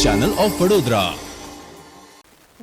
Channel of Vadodara.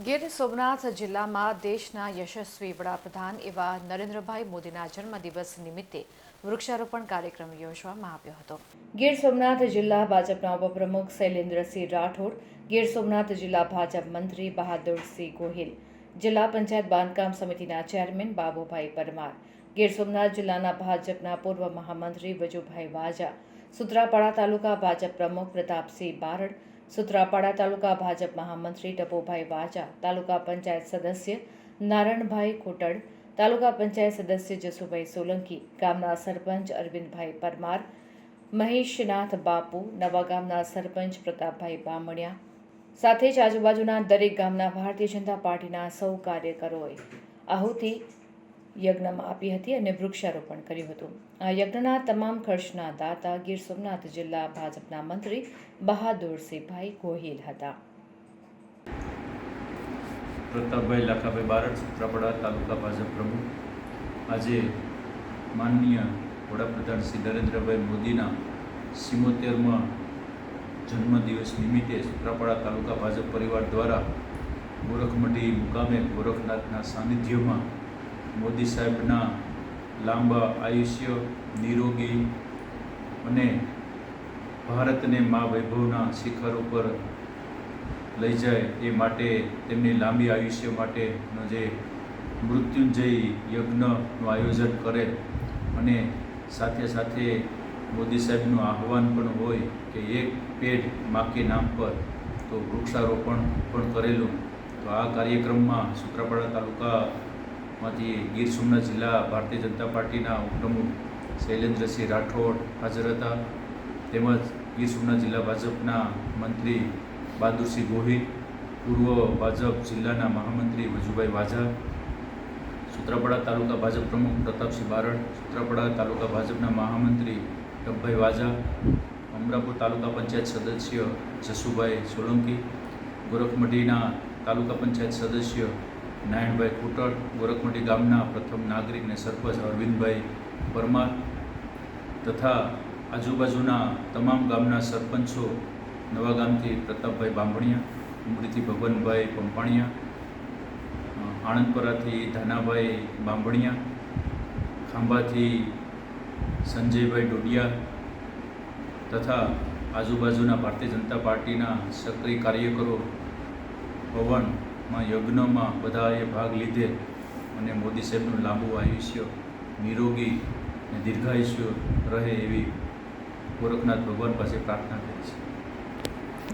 Gir Somnath જિલ્લામાં દેશના યશસ્વી વડાપ્રધાન એવા નરેન્દ્રભાઈ મોદીના જન્મદિવસ નિમિત્તે વૃક્ષારોપણ કાર્યક્રમ યોજવામાં આવ્યો હતો. ગીર સોમનાથ જિલ્લા ભાજપના ઉપપ્રમુખ શૈલેન્દ્રસિંહ રાઠોડ, ગીર સોમનાથ જિલ્લા ભાજપ મંત્રી બહાદુરસિંહ ગોહિલ, જિલ્લા પંચાયત બાંધકામ સમિતિના ચેરમેન બાબુભાઈ પરમાર, ગીર સોમનાથ જિલ્લાના ભાજપના પૂર્વ મહામંત્રી વજુભાઈ વાજા, સુત્રાપાડા તાલુકા ભાજપ પ્રમુખ પ્રતાપસિંહ બારડ સુત્રાપાડા તાલુકા ભાજપ મહામંત્રી ટપોભાઈ વાજા, તાલુકા પંચાયત સદસ્ય નારણભાઈ ખોટડ, તાલુકા પંચાયત સદસ્ય જસુભાઈ સોલંકી, ગામના સરપંચ અરવિંદભાઈ પરમાર, મહેશનાથ બાપુ, નવા ગામના સરપંચ પ્રતાપભાઈ બામણિયા, સાથે જ આજુબાજુના દરેક ગામના ભારતીય જનતા પાર્ટીના સૌ કાર્યકરોએ આહુતિ યજ્ઞમાં આપી હતી અને વૃક્ષારોપણ કર્યું હતું. આ યજ્ઞના તમામ ખર્ચના દાતા ગીર સોમનાથ જિલ્લા ભાજપના મંત્રી બહાદુરસિંહભાઈ ગોહિલ હતા. પ્રતાપભાઈ લાખાભાઈ બારડ, સુત્રાપડા તાલુકા ભાજપ પ્રમુખ. આજે માનનીય વડાપ્રધાન શ્રી નરેન્દ્રભાઈ મોદીના સિમોતેરમાં જન્મદિવસ નિમિત્તે સુત્રાપાડા તાલુકા ભાજપ પરિવાર દ્વારા ગોરખમઢી મુકામે ગોરખનાથના સાનિધ્યમાં મોદી સાહેબના લાંબા આયુષ્ય, નિરોગી અને ભારતને મા વૈભવના શિખર ઉપર લઈ જાય એ માટે, તેમની લાંબી આયુષ્ય માટેનો જે મૃત્યુંજય યજ્ઞનું આયોજન કરે અને સાથે સાથે મોદી સાહેબનું આહવાન પણ હોય કે એક પેડ માકી નામ પર તો વૃક્ષારોપણ પણ કરેલું. તો આ કાર્યક્રમમાં સુત્રાપાડા તાલુકામાંથી ગીર સોમનાથ જિલ્લા ભારતીય જનતા પાર્ટીના ઉપપ્રમુખ શૈલેન્દ્રસિંહ રાઠોડ હાજર હતા. તેમજ ગીર સોમનાથ જિલ્લા ભાજપના મંત્રી બહાદુરસિંહ ગોહિલ, પૂર્વ ભાજપ જિલ્લાના મહામંત્રી વજુભાઈ વાઝા, સુત્રાપાડા તાલુકા ભાજપ પ્રમુખ પ્રતાપસિંહ બારડ, સુત્રાપાડા તાલુકા ભાજપના મહામંત્રી ડબ્ભાઈ વાઝા, અમરાપુર તાલુકા પંચાયત સદસ્ય જસુભાઈ સોલંકી, ગોરખમઢીના તાલુકા પંચાયત સદસ્ય નારાયણભાઈ કુટડ ગોરખમઢી ગામના પ્રથમ નાગરિક અને સરપંચ અરવિંદભાઈ પરમાર તથા આજુબાજુના તમામ ગામના સરપંચો નવા ગામથી પ્રતાપભાઈ બાંભણિયા ઉમરીથી ભવનભાઈ પંપાણિયા આણંદપરાથી ધાનાભાઈ બાંભણિયા ખાંભાથી સંજયભાઈ ડોડિયા તથા આજુબાજુના ભારતીય જનતા પાર્ટીના સક્રિય કાર્યકરો પવનમાં યજ્ઞમાં બધાએ ભાગ લીધે અને મોદી સાહેબનું લાંબુ આયુષ્ય, નિરોગી અને દીર્ઘાયુષ્ય રહે એવી ગોરખનાથ ભગવાન પાસે પ્રાર્થના કરી છે.